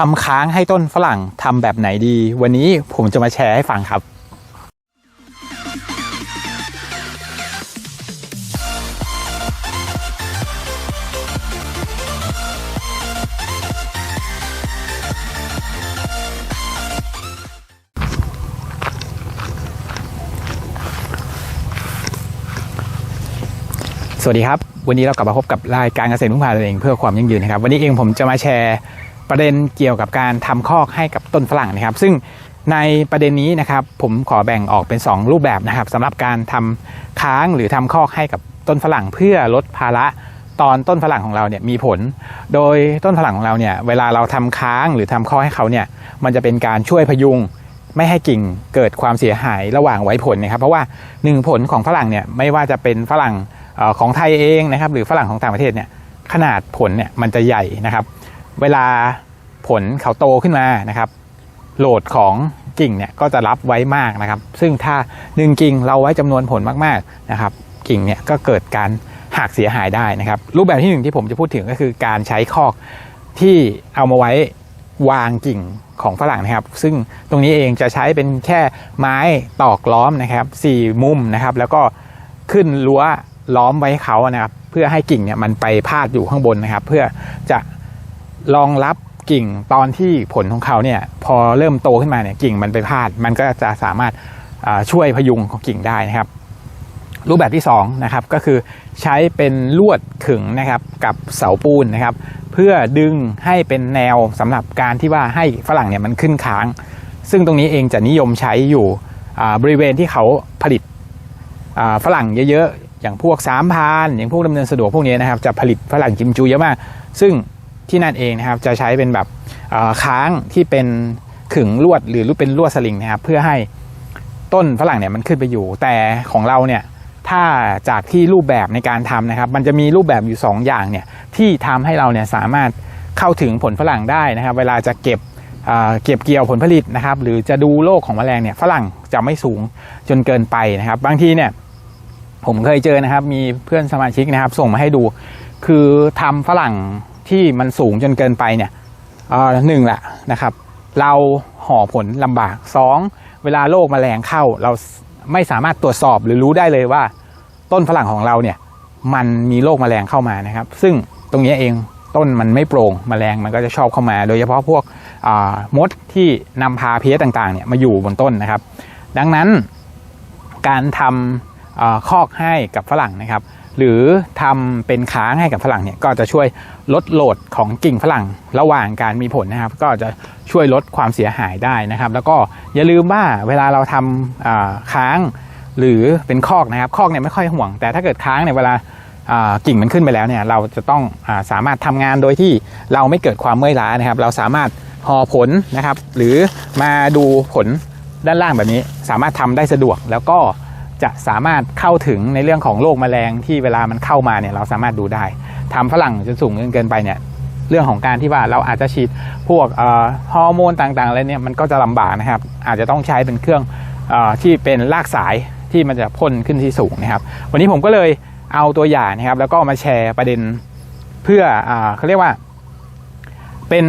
ทำค้างให้ต้นฝรั่งทำแบบไหนดี วันนี้ผมจะมาแชร์ให้ฟังครับ สวัสดีครับ วันนี้เรากลับมาพบกับรายการเกษตรพึ่งพาตัวเองเพื่อความยั่งยืนนะครับ วันนี้เองผมจะมาแชร์ ประเด็นเกี่ยวกับการทำคอกให้กับต้นฝรั่งนะครับ ซึ่งในประเด็นนี้นะครับผมขอแบ่งออกเป็น 2 รูปแบบนะครับสำหรับการทำค้างหรือทำคอกให้กับต้นฝรั่งเพื่อลดภาระตอนต้นฝรั่งของเราเนี่ยมีผล โดยต้นฝรั่งของเราเนี่ยเวลาเราทำค้างหรือทำคอกให้เขาเนี่ยมันจะเป็นการช่วยพยุงไม่ให้กิ่งเกิดความเสียหายระหว่างไว้ผลนะครับเพราะว่าหนึ่งผลของฝรั่งเนี่ยไม่ว่าจะเป็นฝรั่งของไทยเองนะครับหรือฝรั่งของต่างประเทศเนี่ยขนาดผลเนี่ยมันจะใหญ่นะครับ เวลาผลเขาโตขึ้นมานะครับ โหลดของกิ่งเนี่ยก็จะรับไว้มากนะครับ ซึ่งถ้าหนึ่งกิ่งเราไว้จำนวนผลมากๆนะครับ กิ่งเนี่ยก็เกิดการหักเสียหายได้นะครับ รูปแบบที่หนึ่งที่ผมจะพูดถึงก็คือการใช้คอกที่เอามาไว้วางกิ่งของฝรั่งนะครับ ซึ่งตรงนี้เองจะใช้เป็นแค่ไม้ตอกล้อมนะครับสี่มุมนะครับ แล้วก็ขึ้นรั้วล้อมไวให้เขานะครับ เพื่อให้กิ่งเนี่ยมันไปพาดอยู่ข้างบนนะครับ เพื่อจะ รองรับกิ่งตอนที่ผลของเขาเนี่ยพอเริ่มโตขึ้นมาเนี่ยกิ่งมันไปพาด มันก็จะสามารถช่วยพยุงของกิ่งได้นะครับ รูปแบบที่2นะครับก็คือใช้เป็นลวดขึงนะครับกับเสาปูนนะครับ เพื่อดึงให้เป็นแนวสำหรับการที่ว่าให้ฝรั่งเนี่ยมันขึ้นค้าง ซึ่งตรงนี้เองจะนิยมใช้อยู่บริเวณที่เขาผลิตฝรั่งเยอะๆอย่างพวกสามพานอย่างพวกดำเนินสะดวกพวกนี้นะครับจะผลิตฝรั่งกิมจูเยอะมาก ซึ่ง ที่นั่นเองนะครับ จะใช้เป็นแบบค้างที่เป็นขึงลวดหรือรูปเป็นลวดสลิงนะครับ เพื่อให้ต้นฝรั่งเนี่ยมันขึ้นไปอยู่ แต่ของเราเนี่ยถ้าจากที่รูปแบบในการทำนะครับ มันจะมีรูปแบบอยู่ 2 อย่างเนี่ยที่ทำให้เราเนี่ยสามารถเข้าถึงผลฝรั่งได้นะครับ เวลาจะเก็บเก็บเกี่ยวผลผลิตนะครับ หรือจะดูโรคของแมลงเนี่ยฝรั่งจะไม่สูงจนเกินไปนะครับ บางทีเนี่ยผมเคยเจอนะครับ มีเพื่อนสมาชิกนะครับ ส่งมาให้ดู คือทำฝรั่ง ที่มันสูงจนเกินไปเนี่ยหนึ่งแหละนะครับ เราห่อผลลำบากสองเวลาโรคแมลงเข้า เราไม่สามารถตรวจสอบหรือรู้ได้เลยว่า ต้นฝรั่งของเราเนี่ยมันมีโรคแมลงเข้ามานะครับ ซึ่งตรงนี้เองต้นมันไม่โปร่งแมลงมันก็จะชอบเข้ามา โดยเฉพาะพวกมดที่นำพาเพี้ยต่างๆเนี่ยมาอยู่บนต้นนะครับ ดังนั้นการทำอ่า คอกให้กับฝรั่งนะครับ หรือทำเป็นค้างให้กับฝรั่งเนี่ยก็จะช่วยลดโหลดของกิ่งฝรั่งระหว่างการมีผลนะครับ ก็จะช่วยลดความเสียหายได้นะครับ แล้วก็อย่าลืมว่าเวลาเราทำอ่าค้างหรือเป็นคอกนะครับ คอกเนี่ยไม่ค่อยห่วง แต่ถ้าเกิดค้างเนี่ยเวลากิ่งมันขึ้นไปแล้วเนี่ยเราจะต้องอาสามารถทำงานโดยที่เราไม่เกิดความเมื่อยล้านะครับ เราสามารถห่อผลนะครับ หรือมาดูผลด้านล่างแบบนี้ สามารถทำได้สะดวกแล้วก็ จะสามารถเข้าถึงในเรื่องของโรคแมลงที่เวลามันเข้ามาเนี่ยเราสามารถดูได้ทำฝรั่งจนสูงเกินไปเนี่ยเรื่องของการที่ว่าเราอาจจะฉีดพวกฮอร์โมนต่างๆอะไรเนี่ยมันก็จะลำบากนะครับ อาจจะต้องใช้เป็นเครื่องอที่เป็นลากสายที่มันจะพ่นขึ้นที่สูงนะครับ วันนี้ผมก็เลยเอาตัวอย่างนะครับ แล้วก็มาแชร์ประเด็นเพื่ออเขาเรียกว่า เป็น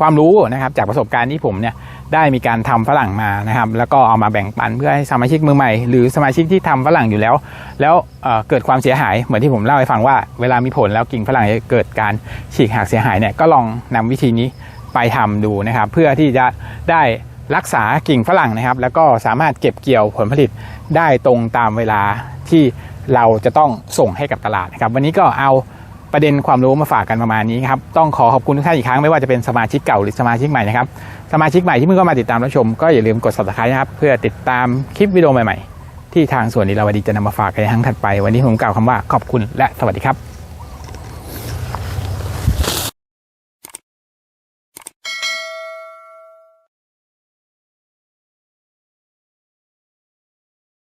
ความรู้นะครับ จากประสบการณ์ที่ผมเนี่ย ได้มีการทำฝรั่งมานะครับ แล้วก็เอามาแบ่งปันเพื่อให้สมาชิกมือใหม่ หรือสมาชิกที่ทำฝรั่งอยู่แล้ว แล้วเเกิดความเสียหายเหมือนที่ผมเล่าให้ฟังว่าเวลามีผลแล้วกิ่งฝรั่งจะเกิดการฉีกหักเสียหายเนี่ยก็ลองนำวิธีนี้ไปทำดูนะครับ เพื่อที่จะได้รักษากิ่งฝรั่งนะครับ แล้วก็สามารถเก็บเกี่ยวผลผลิตได้ตรงตามเวลาที่เราจะต้องส่งให้กับตลาดนะครับ วันนี้ก็เอา ประเด็นความรู้มาฝากกันประมาณนี้ครับ ต้องขอขอบคุณทุกท่านอีกครั้งไม่ว่าจะเป็นสมาชิกเก่าหรือสมาชิกใหม่นะครับ สมาชิกใหม่ที่เพิ่งเข้ามาติดตามรับชม ก็อย่าลืมกด subscribe นะครับ เพื่อติดตามคลิปวิดีโอใหม่ๆ ที่ทางส่วนนี้เราวดีจะนำมาฝากในครั้งถัดไป วันนี้ผมกล่าวคำว่าขอบคุณและสวัสดีครับ